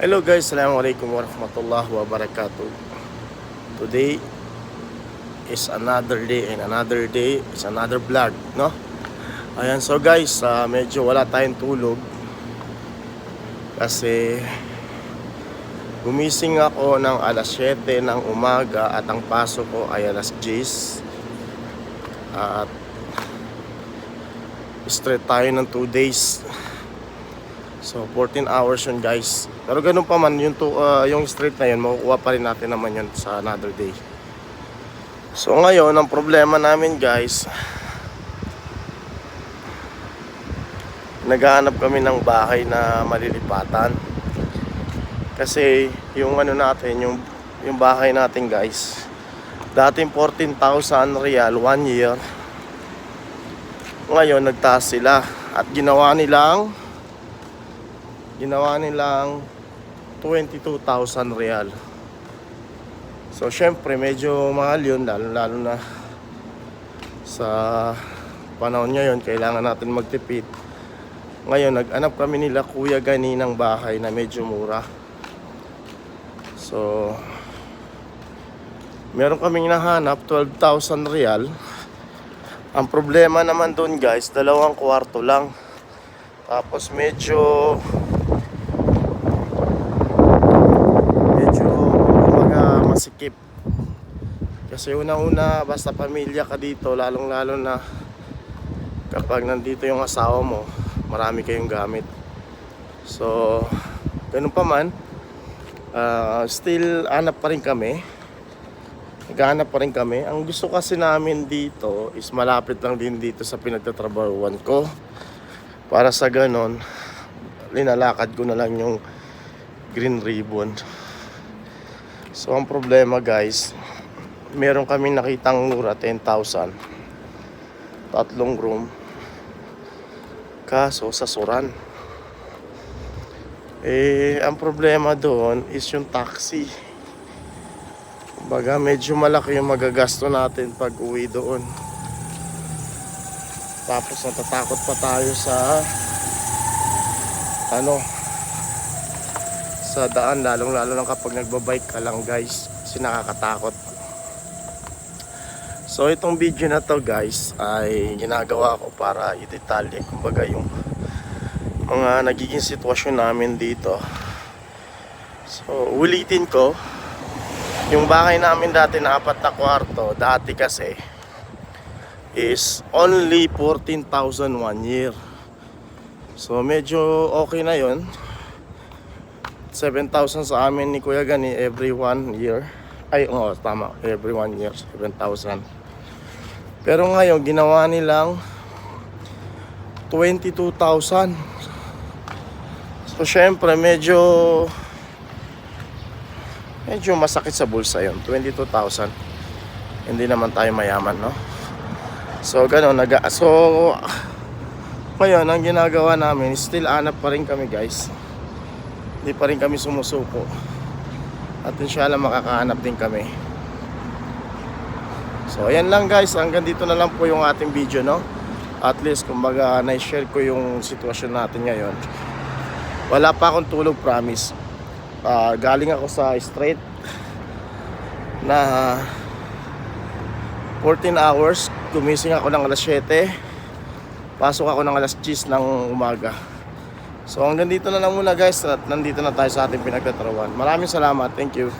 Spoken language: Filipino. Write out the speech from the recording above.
Hello guys, Assalamualaikum warahmatullahi wabarakatuh. Today is another day and another day is another vlog, no? Ayan, so guys, ah, medyo wala tayong tulog kasi gumising ako ng alas 7 ng umaga at ang pasok ko ay alas 10 at straight tayo ng 2 days So 14 hours yun guys. Pero ganun pa man yung, to, ah, yung straight na yun, makukuha pa rin natin naman yun sa another day. So ngayon, ang problema namin guys, naghahanap kami ng bahay na malilipatan. Kasi yung ano natin, yung, yung bahay natin guys, dating 14,000 real, one year. Ngayon, nagtaas sila at ginawa nilang ginawa nilang 22,000 real. So, syempre, medyo mahal yun, lalo, lalo na sa panahon ngayon, kailangan natin magtipid. Ngayon, nag-anap kami nila Kuya Gani ng bahay na medyo mura. So, meron kaming nahanap, 12,000 real. Ang problema naman doon guys, dalawang kwarto lang. Tapos medyo kumbaga masikip kasi una-una basta pamilya ka dito lalong lalo na kapag nandito yung asawa mo marami kayong gamit. So ganun pa man ah, still anap pa rin kami. Naghahanap pa rin kami. Ang gusto kasi namin dito is malapit lang din dito sa pinagtatrabahuan ko. Para sa ganon linalakad ko na lang yung green ribbon. So ang problema guys, meron kami nakitang mura 10,000. Tatlong room. Kaso sa Suran. Eh, ang problema doon is yung taxi. Kumbaga medyo malaki yung magagasto natin pag uwi doon. Tapos natatakot pa tayo sa ano sa daan lalong lalo lang kapag nagbabike ka lang guys kasi nakakatakot so itong video na to guys ay ginagawa ko para i-detalye kumbaga yung mga nagiging sitwasyon namin dito. So ulitin ko yung bahay namin dati na apat na kwarto dati kasi is only 14,000 one year. So medyo okay na yon 7,000 sa amin ni Kuya Gani every one year. Ay, oo, tama. Every one year, 7,000. Pero ngayon, ginawa nilang 22,000. So, syempre, medyo medyo masakit sa bulsa yon 22,000. Hindi naman tayo mayaman, no? So, ganun. Naga so, ngayon, ang ginagawa namin, still anap pa rin kami, guys hindi pa rin kami sumusuko at inshallah makakahanap din kami. So ayan lang guys. Hanggang dito na lang po yung ating video no? At least kumbaga na-share ko yung sitwasyon natin ngayon. Wala pa akong tulog promise. Ah, galing ako sa straight na 14 hours. Gumising ako ng alas 7 pasok ako ng alas 10 ng umaga So hanggang dito na lang muna guys at nandito na tayo sa ating pinagtatrawan. Maraming salamat. Thank you.